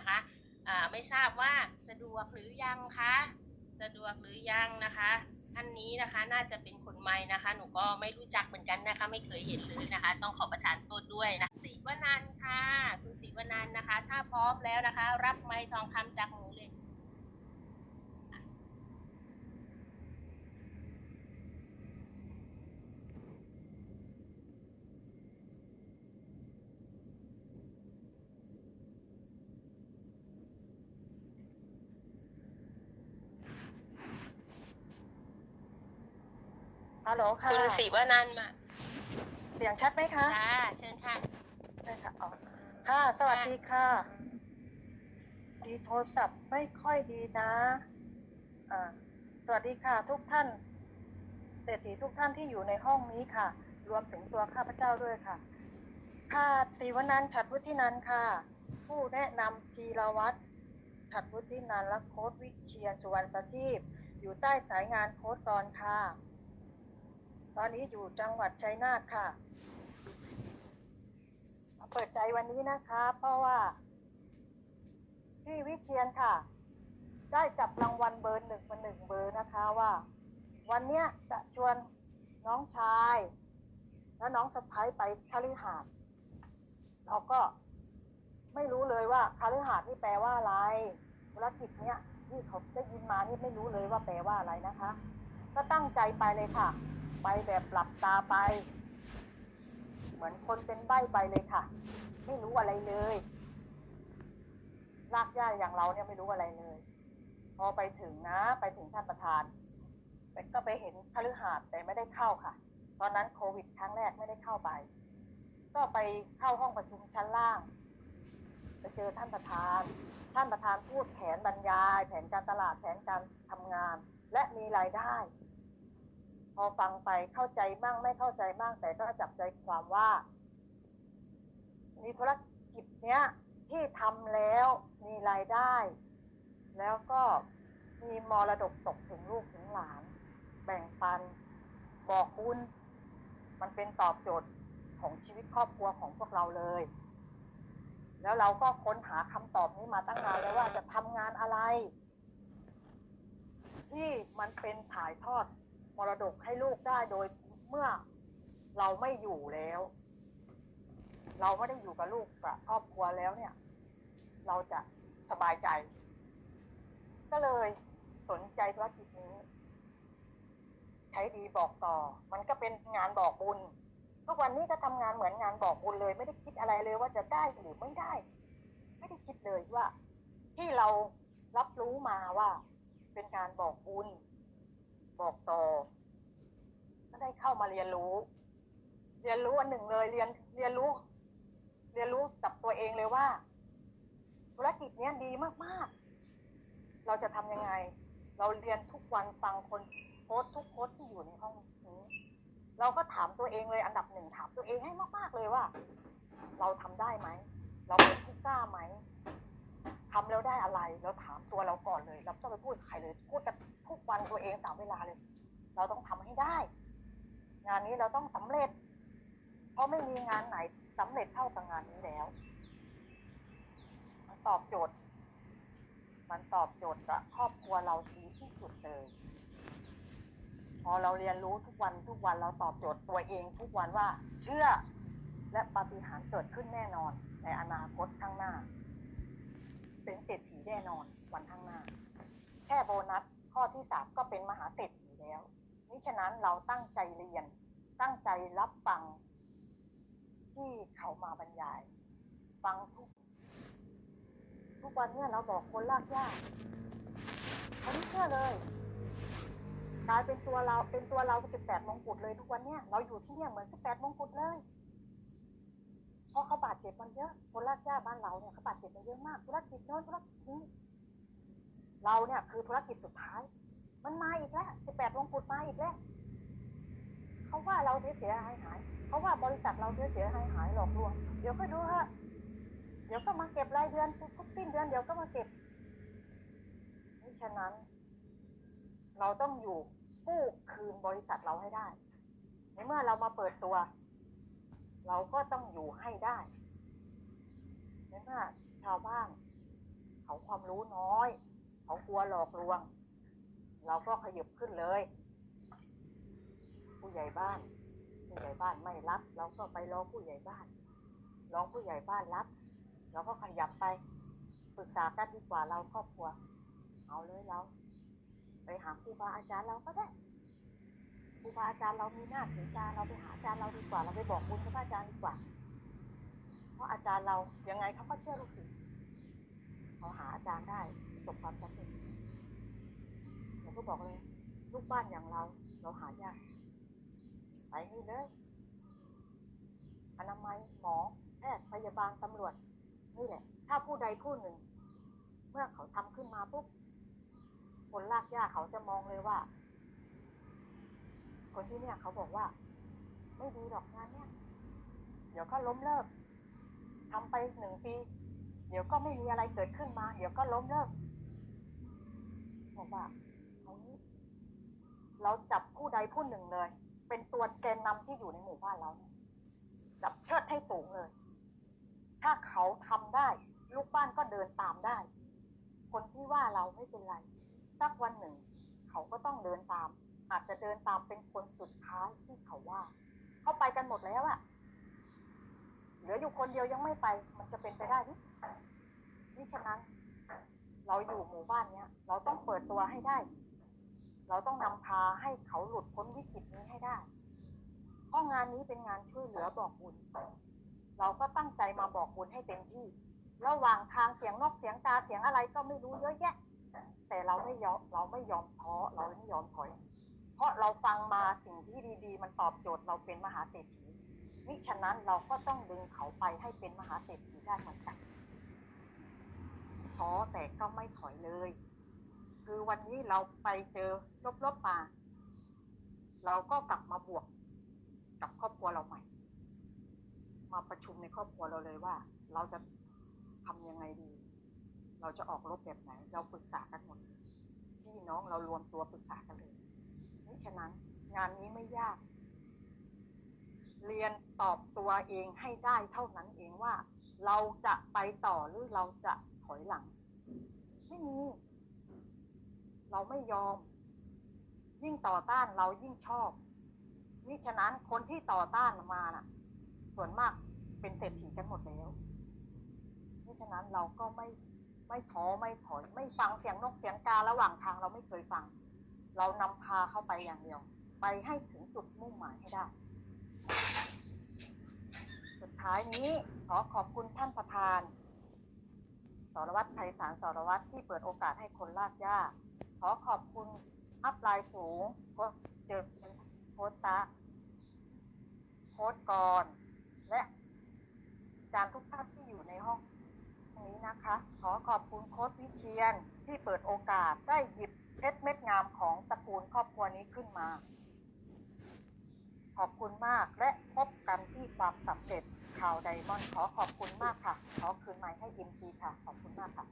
นะคะไม่ทราบว่าสะดวกหรือยังคะสะดวกหรือยังนะคะท่านนี้นะคะน่าจะเป็นคนใหม่นะคะ หนูก็ไม่รู้จักเหมือนกันนะคะ ไม่เคยเห็นเลยนะคะ ต้องขอประทานโทษด้วยนะศรีวนันค่ะ คุณศรีวนันนะคะ ถ้าพร้อมแล้วนะคะ รับไม้ทองคำจากหนูเลย ฮัลโหลค่ะคุณศรีวนันท์มาเสียงชัดไหมคะจ้าเชิญค่ะได้ค่ะอ๋อค่ะ สวัสดีค่ะ ดีโทรศัพท์ไม่ค่อยดีนะอ่าสวัสดีค่ะ ทุกท่านเศรษฐีทุกท่านที่อยู่ในห้องนี้ค่ะ รวมถึงตัวข้าพเจ้าด้วยค่ะค่ะศรีวนันท์ฉัดวุฒินันท์ค่ะ ผู้แนะนำพีรวัตรฉัดวุฒินันท์และโค้ดวิเชียรสุวรรณประทีปอยู่ใต้สายงานโค้ดตอนค่ะ ตอนนี้อยู่จังหวัดชัยนาทค่ะ เปิดใจวันนี้นะคะ เพราะว่าพี่วิเชียนค่ะ ได้จับรางวัลเบอร์หนึ่งมาหนึ่งเบอร์นะคะว่า วันเนี้ยจะชวนน้องชาย และน้องสะพ้ายไปคฤหาสน์เราก็ไม่รู้เลยว่าคฤหาสน์นี่แปลว่าอะไรธุรกิจเนี้ยที่เขาได้ยินมานี่ไม่รู้เลยว่าแปลว่าอะไรนะคะ ก็ตั้งใจไปเลยค่ะ ไปแบบหลับตาไป เหมือนคนเป็นใบ้ไปเลยค่ะ ไม่รู้อะไรเลยลากย่าอย่างเราเนี่ยไม่รู้อะไรเลย พอไปถึงนะ ไปถึงท่านประธานแต่ก็ไปเห็นคฤหาสน์แต่ไม่ได้เข้าค่ะ ตอนนั้นโควิดครั้งแรกไม่ได้เข้าไป ก็ไปเข้าห้องประชุมชั้นล่างไปเจอท่านประธาน ท่านประธานพูดแผนบรรยาย แผนการตลาดแผนการทำงาน และมีรายได้ พอฟังไปเข้าใจบ้างไม่เข้าใจบ้างแต่ก็จับใจความว่า มีธุรกิจเนี้ยที่ทำแล้วมีรายได้ แล้วก็มีมรดกตกถึงลูกถึงหลาน แบ่งปัน บอกบุญมันเป็นตอบโจทย์ของชีวิตครอบครัวของพวกเราเลย แล้วเราก็ค้นหาคำตอบนี้มาตั้งนานแล้วว่าจะทำงานอะไร ที่มันเป็นถ่ายทอด มรดกให้ลูกได้โดยเมื่อเราไม่อยู่แล้ว เราไม่ได้อยู่กับลูกกับครอบครัวแล้วเนี่ย เราจะสบายใจ ก็เลยสนใจธุรกิจนี้ ใช้ดีบอกต่อ มันก็เป็นงานบอกบุญทุกวันนี้ก็ทำงานเหมือนงานบอกบุญเลย ไม่ได้คิดอะไรเลยว่าจะได้หรือไม่ได้ ไม่ได้คิดเลยว่า ที่เรารับรู้มาว่า เป็นการบอกบุญ บอกต่อก็ได้เข้ามาเรียนรู้ เรียนรู้อันหนึ่งเลย เรียนเรียนรู้ เรียนรู้กับตัวเองเลยว่า ธุรกิจเนี้ยดีมากๆ เราจะทำยังไง เราเรียนทุกวันฟังคนโค้ชทุกโค้ชที่อยู่ในห้องนี้เราก็ถามตัวเองเลยอันดับหนึ่งถามตัวเองให้มาก ๆเลยว่า เราทำได้ไหม เราเป็นผู้กล้าไหม ทำแล้วได้อะไรเราถามตัวเราก่อนเลย เราไม่ต้องไปพูดใครเลย พูดกับทุกวันตัวเองสามเวลาเลย เราต้องทำให้ได้ งานนี้เราต้องสำเร็จ เพราะไม่มีงานไหนสำเร็จเท่ากับงานนี้แล้ว มันตอบโจทย์ มันตอบโจทย์กับครอบครัวเราดีที่สุดเลย พอเราเรียนรู้ทุกวันทุกวันเราตอบโจทย์ตัวเอง ทุกวันว่าเชื่อและปาฏิหาริย์เกิดขึ้นแน่นอนในอนาคตข้างหน้า ศรษฐีแน่นอนวันข้างหน้า แค่โบนัสข้อที่สามก็เป็นมหาเศรษฐีแล้วมิฉะนั้นเราตั้งใจเรียน ตั้งใจรับฟัง ที่เขามาบรรยาย ฟังทุก ทุกวันเนี่ยเราบอกคนลากยากเขาไม่เชื่อเลยกลายเป็นตัวเราเป็นตัวเราสิบแปดมงกุฎเลยทุกวันเนี่ยเราอยู่ที่เนี่ยเหมือนสิบแปดมงกุฎเลย เพราะเขาบาดเจ็บมันเยอะคนลากย่าบ้านเราเนี่ยเขาบาดเจ็บมันเยอะมากธุรกิจโน้นธุรกิจนี้เราเนี่ยคือธุรกิจสุดท้าย มันมาอีกแล้วสิบแปดมงกุฎมาอีกแล้วเขาว่าเราเสียหายหายเขาว่าบริษัทเราเสียเสียหายหายหลอกลวงเดี๋ยวก็ดูฮะเดี๋ยวก็มาเก็บรายเดือนทุกสิ้นเดือนเดี๋ยวก็มาเก็บนี่ฉะนั้น เราต้องอยู่กู้คืนบริษัทเราให้ได้ในเมื่อเรามาเปิดตัว เราก็ต้องอยู่ให้ได้ในเมื่อชาวบ้าน เขาความรู้น้อย เขากลัวหลอกลวง เราก็ขยับขึ้นเลย ผู้ใหญ่บ้าน ผู้ใหญ่บ้านไม่รับ เราก็ไปร้องผู้ใหญ่บ้านร้องผู้ใหญ่บ้านรับ เราก็ขยับไปปรึกษากันดีกว่าเราครอบครัว เอาเลยเรา ไปหาครูบาอาจารย์เราก็ได้ ครูบาอาจารย์เรามีหน้าถือตาเราไปหาอาจารย์เราดีกว่า เราไปบอกบุญกับอาจารย์ดีกว่า เพราะอาจารย์เรายังไงเขาก็เชื่อลูกศิษย์เขาหาอาจารย์ได้ประสบความสำเร็จผมก็บอกเลยลูกบ้านอย่างเรา เราหายากไปนี่เลยอนามัยหมอแพทย์พยาบาลตำรวจนี่แหละ ถ้าผู้ใดผู้หนึ่ง เมื่อเขาทำขึ้นมาปุ๊บคนลากย่าเขาจะมองเลยว่า คนที่เนี่ยเขาบอกว่า ไม่ดีหรอกงานเนี่ย เดี๋ยวก็ล้มเลิกทำไปหนึ่งปี เดี๋ยวก็ไม่มีอะไรเกิดขึ้นมา เดี๋ยวก็ล้มเลิกบอกว่าเอางี้เราจับผู้ใดผู้หนึ่งเลย เป็นตัวแกนนำที่อยู่ในหมู่บ้านเราเนี่ยจับเชิดให้สูงเลย ถ้าเขาทำได้ ลูกบ้านก็เดินตามได้ คนที่ว่าเราไม่เป็นไร สักวันหนึ่ง เขาก็ต้องเดินตาม อาจจะเดินตามเป็นคนสุดท้ายที่เขาว่า เขาไปกันหมดแล้วอะเหลืออยู่คนเดียวยังไม่ไป มันจะเป็นไปได้หรือนี่ฉะนั้น เราอยู่หมู่บ้านเนี้ย เราต้องเปิดตัวให้ได้ เราต้องนำพาให้เขาหลุดพ้นวิกฤตนี้ให้ได้เพราะงานนี้เป็นงานช่วยเหลือบอกบุญ เราก็ตั้งใจมาบอกบุญให้เต็มที่ ระหว่างทางเสียงนกเสียงกาเสียงอะไรก็ไม่รู้เยอะแยะ แต่เราไม่ยอมเราไม่ยอมท้อเราไม่ยอมถอย เพราะเราฟังมาสิ่งที่ดีๆ มันตอบโจทย์เราเป็นมหาเศรษฐีมิฉะนั้นเราก็ต้องดึงเขาไปให้เป็นมหาเศรษฐีได้เหมือนกันท้อแต่ก็ไม่ถอยเลย คือวันนี้เราไปเจอลบๆมาเราก็กลับมาบวกกับครอบครัวเราใหม่ มาประชุมในครอบครัวเราเลยว่า เราจะทำยังไงดี เราจะออกรบแบบไหน เราปรึกษากันหมดพี่น้องเรารวมตัวปรึกษากันเลย นี่ฉะนั้นงานนี้ไม่ยาก เรียนตอบตัวเองให้ได้เท่านั้นเองว่า เราจะไปต่อหรือเราจะถอยหลัง ไม่มี เราไม่ยอม ยิ่งต่อต้านเรายิ่งชอบนี่ฉะนั้นคนที่ต่อต้านมาน่ะ ส่วนมากเป็นเศรษฐีกันหมดแล้วนี่ฉะนั้นเราก็ไม่ไม่ท้อไม่ถอย ไม่ฟังเสียงนกเสียงการะหว่างทางเราไม่เคยฟัง เรานำพาเข้าไปอย่างเดียว ไปให้ถึงจุดมุ่งหมายให้ได้ สุดท้ายนี้ขอขอบคุณท่านประธาน สรวัตรไพศาลสรวัตรที่เปิดโอกาสให้คนลากย่าขอขอบคุณอัพไลน์สูงโค้ชเจอโค้ชตาโค้ชกรและอาจารย์ทุกท่านที่อยู่ในห้อง นี้นะคะ ขอขอบคุณโค้ชวิเชียนที่เปิดโอกาสได้หยิบเพชรเม็ดงามของตระกูลครอบครัวนี้ขึ้นมา ขอบคุณมากและพบกันที่ความสำเร็จข่าวไดมอนด์ขอขอบคุณมากค่ะ ขอคืนใหม่ให้อินซีค่ะ ขอบคุณมากค่ะ